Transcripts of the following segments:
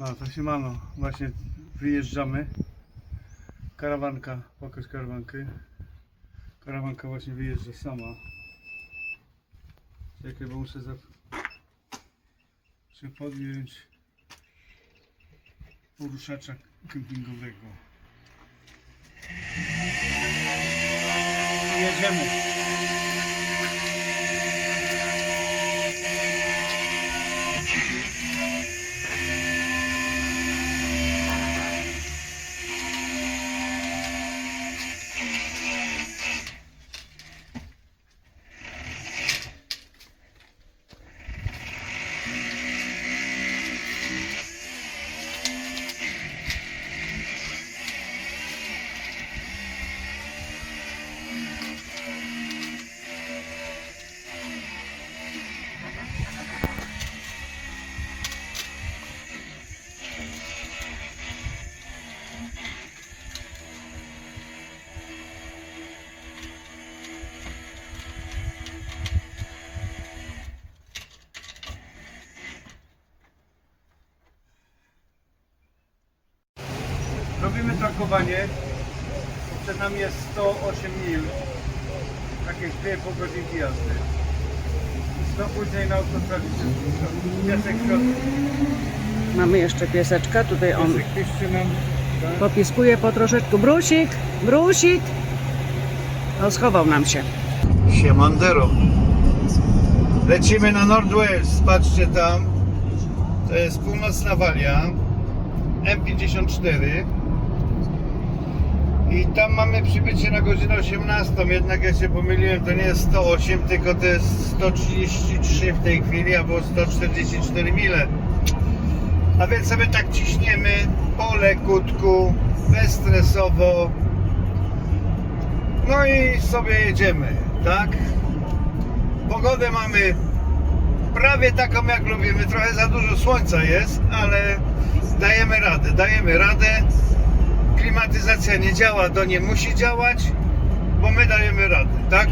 No to siemano, właśnie wyjeżdżamy. Karawanka, pokaż karawankę. Karawanka właśnie wyjeżdża sama. Czekaj, bo muszę za... Muszę podjąć poruszacza kempingowego. Jedziemy. Tankowanie. Przed nami jest 108 mil. Jakieś 2,5 godzinki jazdy. I 100 później na autostradzie. Piesek w środku. Mamy jeszcze pieseczka, tutaj on tak? popiskuje po troszeczku. Brusik, brusik! No schował nam się. Siemandero. Lecimy na Northwest, patrzcie tam. To jest północna Walia. M54. I tam mamy przybycie na godzinę 18, jednak ja się pomyliłem, to nie jest 108, tylko to jest 133 w tej chwili, albo 144 mile. A więc sobie tak ciśniemy po lekutku, bezstresowo. No i sobie jedziemy, tak? Pogodę mamy prawie taką jak lubimy. Trochę za dużo słońca jest, ale dajemy radę, dajemy radę. Klimatyzacja nie działa, to nie musi działać, bo my dajemy radę, tak?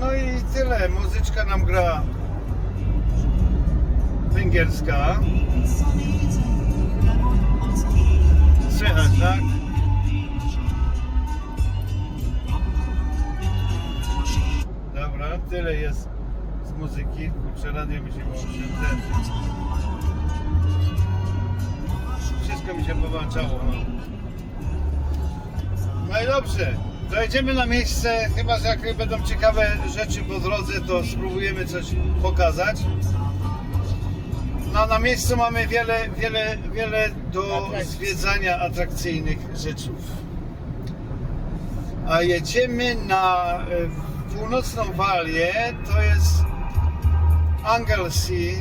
No i tyle. Muzyczka nam gra węgierska. Słychać, tak? Dobra, tyle jest z muzyki. Kurczę, radio mi się włączy. Wszystko mi się połączało. No. no i dobrze. Dojedziemy na miejsce, chyba że jak będą ciekawe rzeczy po drodze, to spróbujemy coś pokazać. No na miejscu mamy wiele, wiele, wiele do zwiedzania atrakcyjnych rzeczów. A jedziemy na e, północną Walię, to jest Anglesey,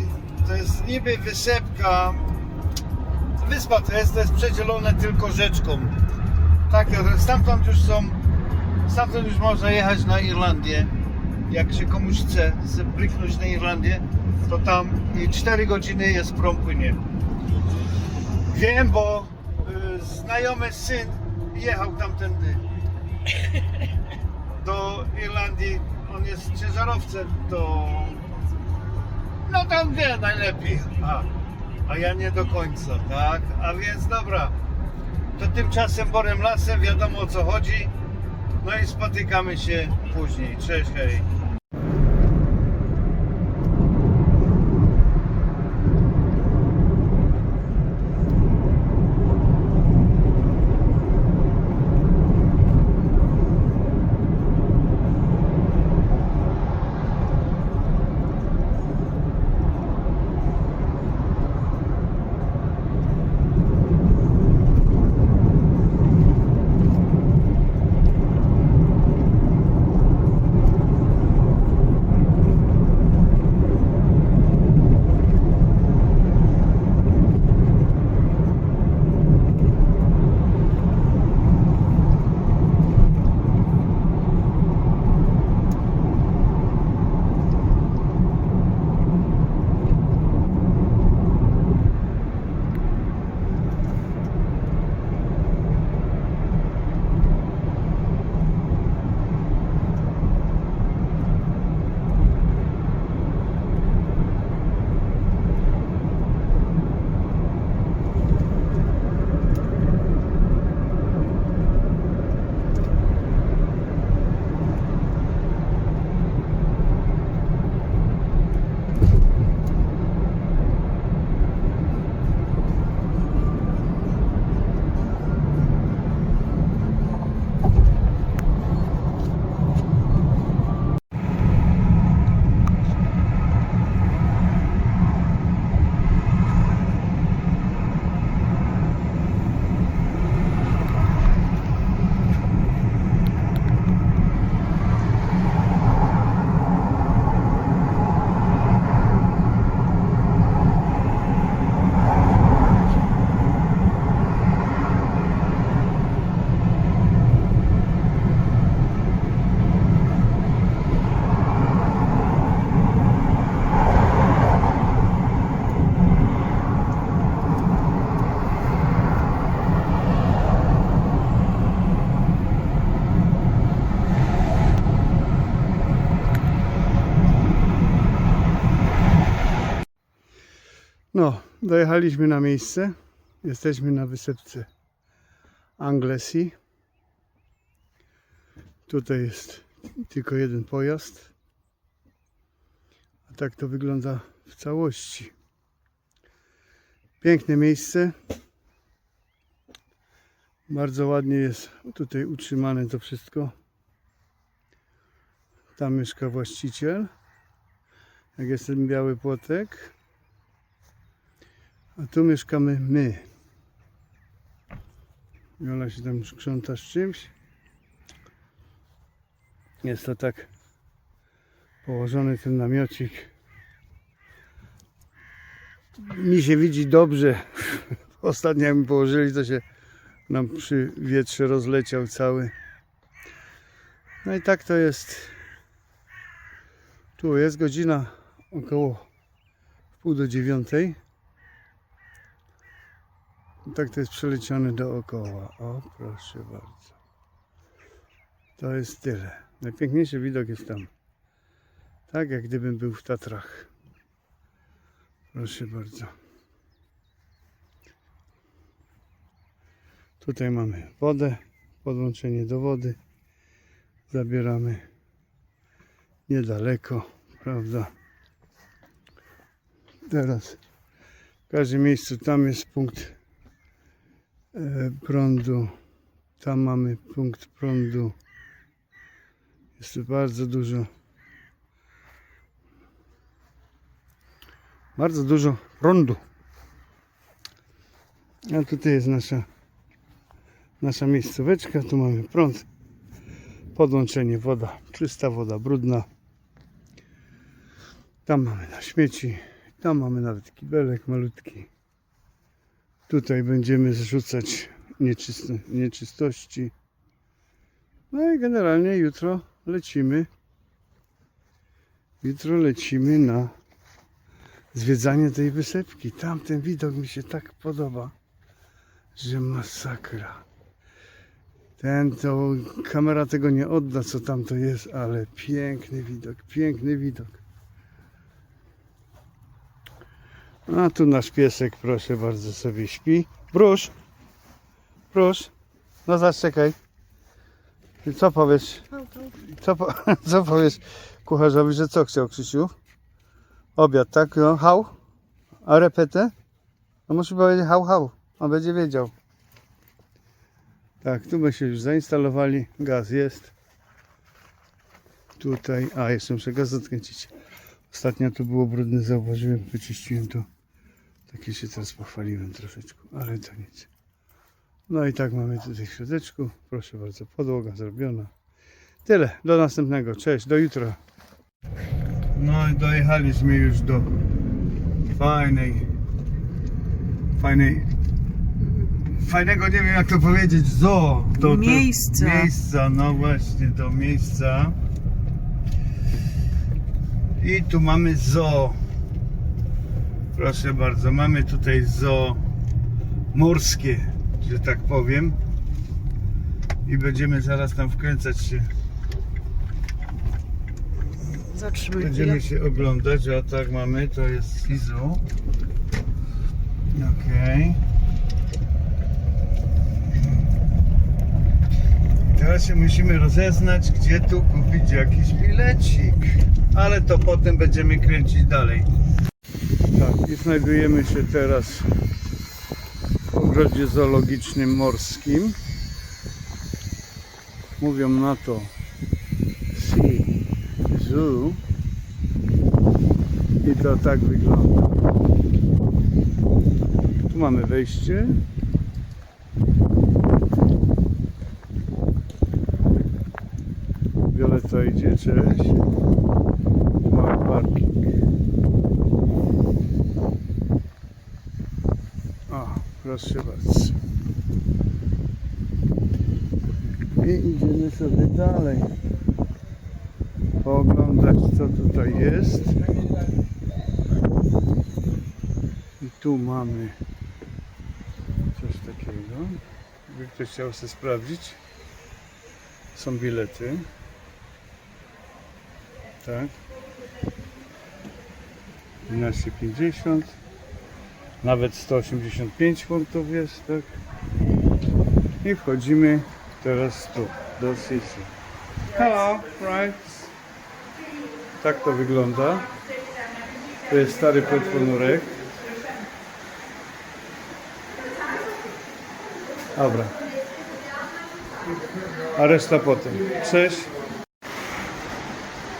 to jest niby wysepka, wyspa to jest, to jest przedzielone tylko rzeczką. Tak, stamtąd już są, stamtąd już można jechać na Irlandię. Jak się komuś chce bryknąć na Irlandię, to tam i 4 godziny jest prom płynie. Wiem, bo y, znajomy syn jechał tamtędy do Irlandii. On jest ciężarowcem, to no tam wie najlepiej. A, a ja nie do końca, tak? A więc dobra. To tymczasem Borem Lasem wiadomo o co chodzi. No i spotykamy się później. Cześć, hej. Dojechaliśmy na miejsce. Jesteśmy na wysepce Anglesey. Tutaj jest tylko jeden pojazd. A tak to wygląda w całości. Piękne miejsce. Bardzo ładnie jest tutaj utrzymane to wszystko. Tam mieszka właściciel. Jak jest ten biały płotek. A tu mieszkamy my. Jola się tam krząta z czymś. Jest to tak położony ten namiocik. Mi się widzi dobrze. Ostatnio jak mi położyli, to się nam przy wietrze rozleciał cały. No i tak to jest. Tu jest godzina około pół do dziewiątej. Tak to jest przeleciane dookoła. O, proszę bardzo. To jest tyle. Najpiękniejszy widok jest tam. Tak jak gdybym był w Tatrach. Proszę bardzo. Tutaj mamy wodę, podłączenie do wody. Zabieramy niedaleko, prawda? Teraz w każdym miejscu tam jest punkt prądu. Tam mamy punkt prądu. Jest tu bardzo dużo. Bardzo dużo prądu. A tutaj jest nasza nasza miejscóweczka. Tu mamy prąd. Podłączenie woda. Czysta woda, brudna. Tam mamy na śmieci. Tam mamy nawet kibelek malutki. Tutaj będziemy zrzucać nieczysto, nieczystości. No i generalnie jutro lecimy. Jutro lecimy na zwiedzanie tej wysepki. Tamten widok mi się tak podoba, że masakra. Ten to kamera tego nie odda, co tam to jest, ale piękny widok, piękny widok. A tu nasz piesek, proszę bardzo, sobie śpi. Brusz, Brusz, no zaczekaj. Co powiesz? Co, po, co powiesz kucharzowi, że co chciał Krzysiu? Obiad, tak? No, hał? A repetę? No musi powiedzieć hał, hał. On będzie wiedział. Tak, tu my się już zainstalowali. Gaz jest. Tutaj. A, jeszcze muszę gaz odkręcić. Ostatnio tu było brudne, zauważyłem, wyczyściłem to. Takie się teraz pochwaliłem troszeczkę, ale to nic. No i tak mamy tutaj w środeczku. Proszę bardzo, podłoga zrobiona. Tyle, do następnego. Cześć, do jutra. No i dojechaliśmy już do fajnej, fajnej, fajnego, nie wiem jak to powiedzieć, zoo. To, to, Miejsca. Miejsca, no właśnie, do miejsca. I tu mamy zoo. Proszę bardzo, mamy tutaj zoo morskie, że tak powiem. I będziemy zaraz tam wkręcać się. Zatrzymaj Będziemy się oglądać, a tak mamy, to jest Sizu. Okej. Teraz się musimy rozeznać, gdzie tu kupić jakiś bilecik. Ale to potem będziemy kręcić dalej. Tak, i znajdujemy się teraz w ogrodzie zoologicznym morskim. Mówią na to Sea Zoo. I to tak wygląda. Tu mamy wejście. Violeta idzie, cześć. Tu mamy parking. O, proszę bardzo. I idziemy sobie dalej. Pooglądać co tutaj jest. I tu mamy coś takiego. Jakby ktoś chciał sobie sprawdzić. Są bilety. Tak. 12,50 Nawet 185 funtów jest, tak? I wchodzimy teraz tu, do Sisi. Hello, right. Tak to wygląda. To jest stary petronurek. Dobra. A reszta potem. Cześć.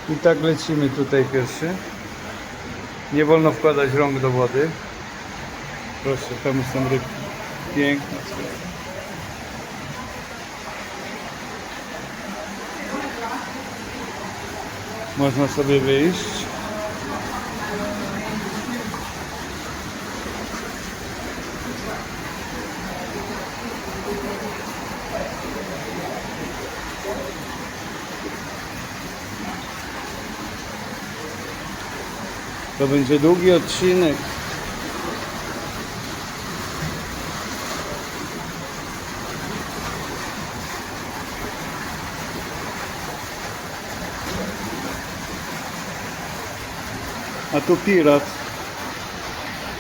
I tak lecimy tutaj pierwszy. Nie wolno wkładać rąk do wody. Proszę, tam są rybki. Piękna sprawa. Można sobie wyjść. To będzie długi odcinek. A tu pirat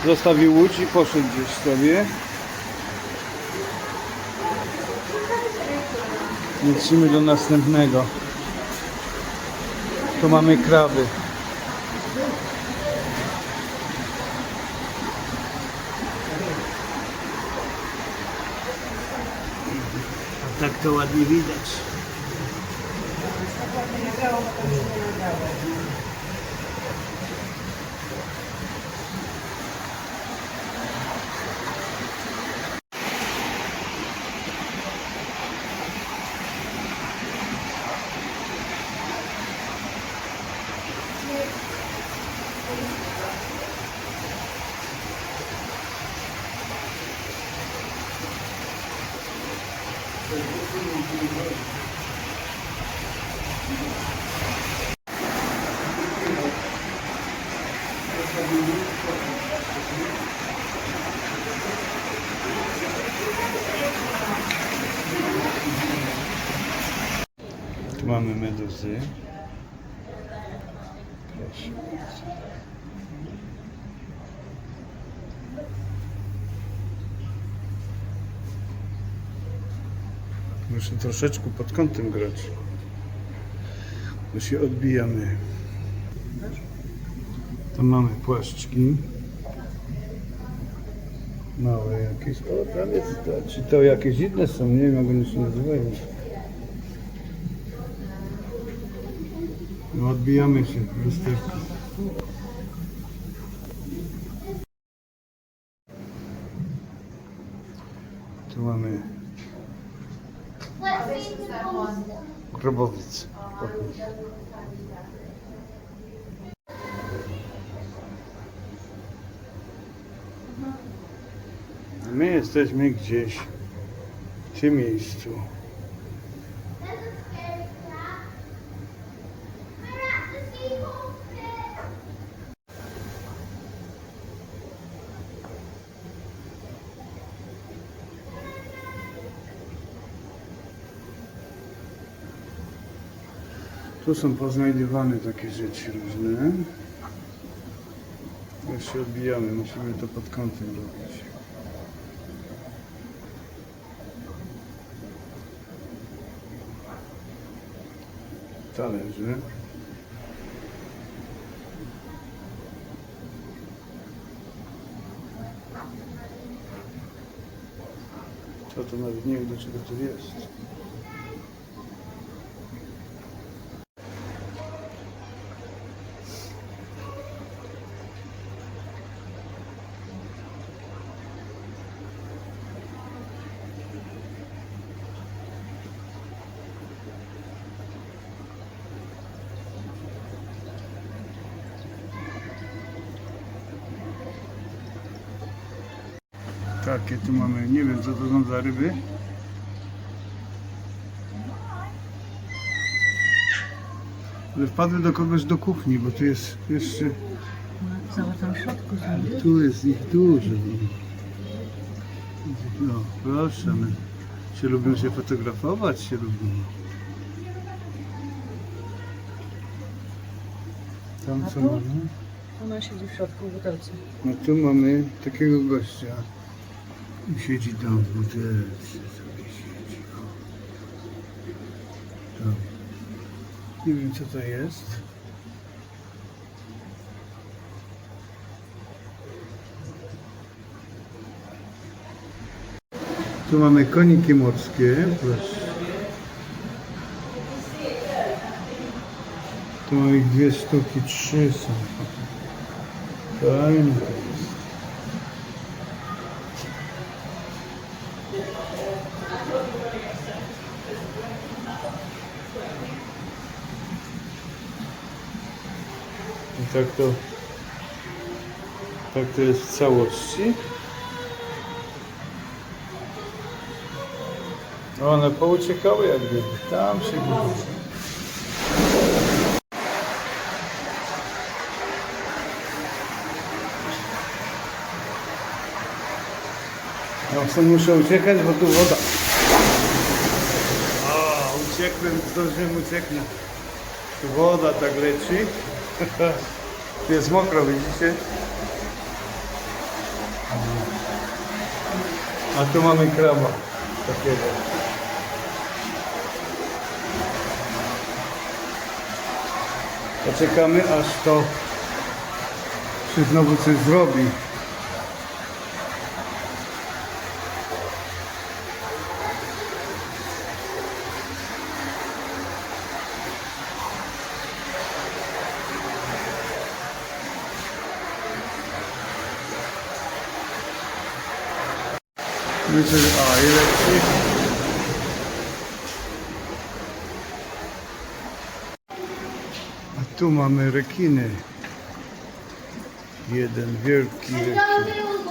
zostawił łódź i poszedł gdzieś sobie. Lecimy do następnego. Tu mamy kraby. A tak to ładnie widać. Tu mamy meduzy. Muszę troszeczkę pod kątem grać. Bo się odbijamy. Tam mamy płaszczki. Małe jakieś. O, tam jest. To, czy to jakieś inne są? Nie wiem, jak one się nazywają. No, odbijamy się lusterku. Tu mamy grobowiec. My jesteśmy gdzieś w tym miejscu. Tu są poznajdywane takie rzeczy różne. Już się odbijamy, musimy to pod kątem robić. Talerze. To to nawet nie wiem do czego to jest. Takie tu mamy, nie wiem co to są za ryby. Ale wpadły do kogoś do kuchni, bo tu jest jeszcze, Zobacz tam w środku są. tu jest ich dużo. No proszę, my się lubią się fotografować, się lubią. Tam co mamy? Ona siedzi w środku w butelce. No tu mamy takiego gościa. Siedzi tam w butelce sobie siedzi. O. Tam. Nie wiem co to jest. Tu mamy koniki morskie, proszę. Tu mamy dwie sztuki, trzy są. Fajne Tak to tak to jest w całości. One pouciekały jak gdyby. Tam się gubiły. Co muszę uciekać, bo tu woda. O, uciekłem, zdążyłem ucieknąć. Tu woda tak leci. Tu jest mokro, widzicie? A tu mamy kraba takiego. Poczekamy aż to się znowu coś zrobi. Myślę, że a ile A tu mamy rekiny. Jeden wielki rekin.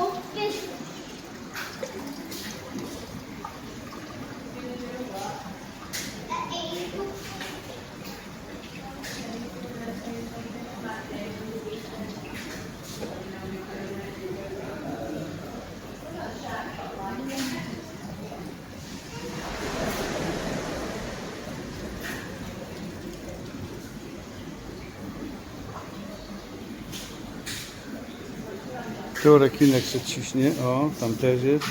Tu rekinek się ciśnie. O, tam też jest.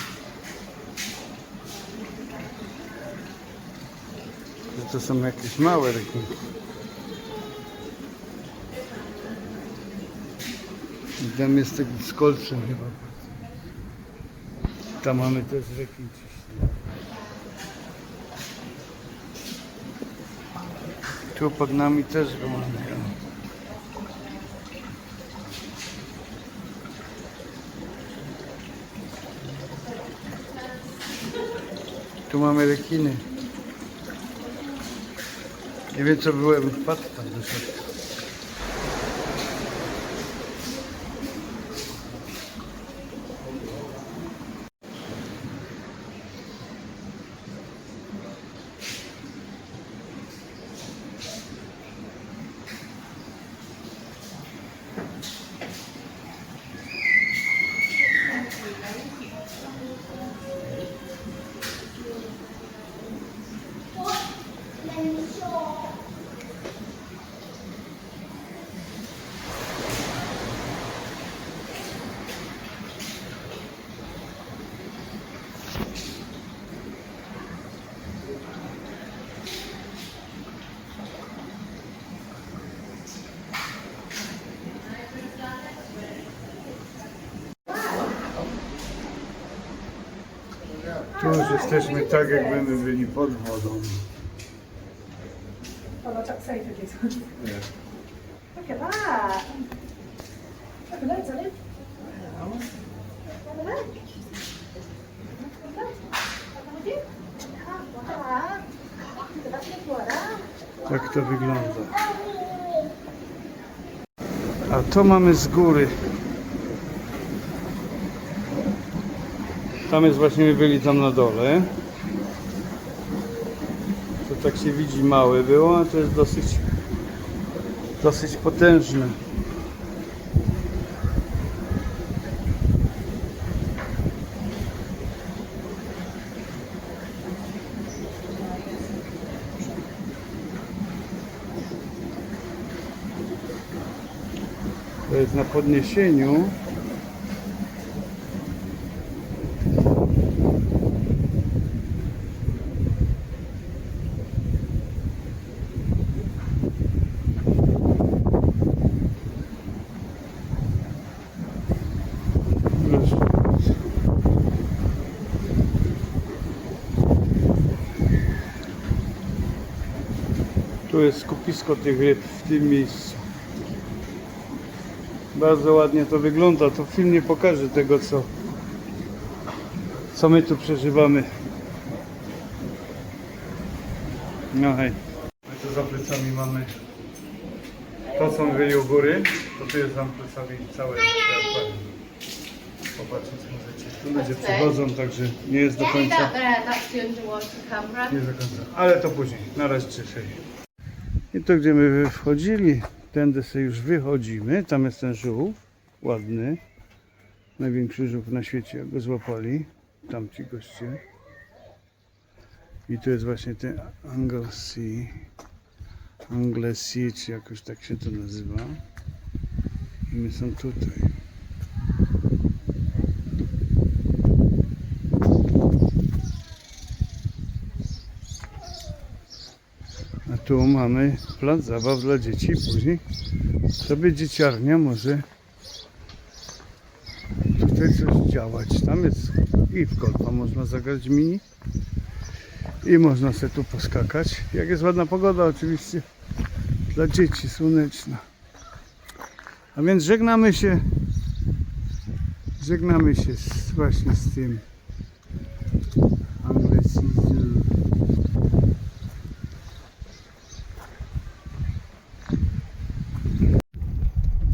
To są jakieś małe rekinki. I tam jest taki z kolcem chyba. Tam mamy też rekin ciśnie. Tu pod nami też go mamy. Tu mamy rekiny. Nie wiem co byłem, wpadł tam do środka. Już jesteśmy tak jakbyśmy byli pod wodą. Oh, safe. Look at that. Look at. Look big water. Tak to wygląda. A to mamy z góry. Tam jest właśnie, byli tam na dole. To tak się widzi małe było, a to jest dosyć, dosyć potężne. To jest na podniesieniu. Jest skupisko tych ryb w tym miejscu. Bardzo ładnie to wygląda. To film nie pokaże tego, co, co my tu przeżywamy. No hej. My tu za plecami mamy to, co byli u góry. To tu jest za plecami całe akwarium. Popatrzcie, co możecie. Tu ludzie przychodzą, także nie jest do końca. camera. Nie do końca. Ale to później. Na razie dzisiaj. I to gdzie my wchodzili, tędy sobie już wychodzimy. Tam jest ten żółw. Ładny. Największy żółw na świecie, go złapali. Tamci goście. I tu jest właśnie ten Anglesey. Anglesey, czy jakoś tak się to nazywa. I my są tutaj. Tu mamy plac zabaw dla dzieci. Później sobie dzieciarnia może tutaj coś działać. Tam jest i w golfa można zagrać mini i można sobie tu poskakać. Jak jest ładna pogoda oczywiście dla dzieci słoneczna. A więc żegnamy się żegnamy się z, właśnie z tym Anglesey Zoo.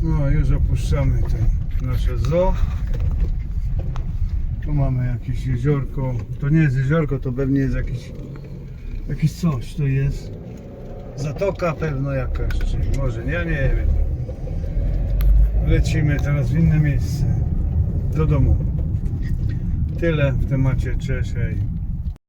No już opuszczamy te nasze zoo. Tu mamy jakieś jeziorko. To nie jest jeziorko, to pewnie jest jakiś, jakiś coś. To jest zatoka pewno jakaś, czy może, ja nie wiem. Lecimy teraz w inne miejsce. Do domu. Tyle w temacie. Cześć, hej.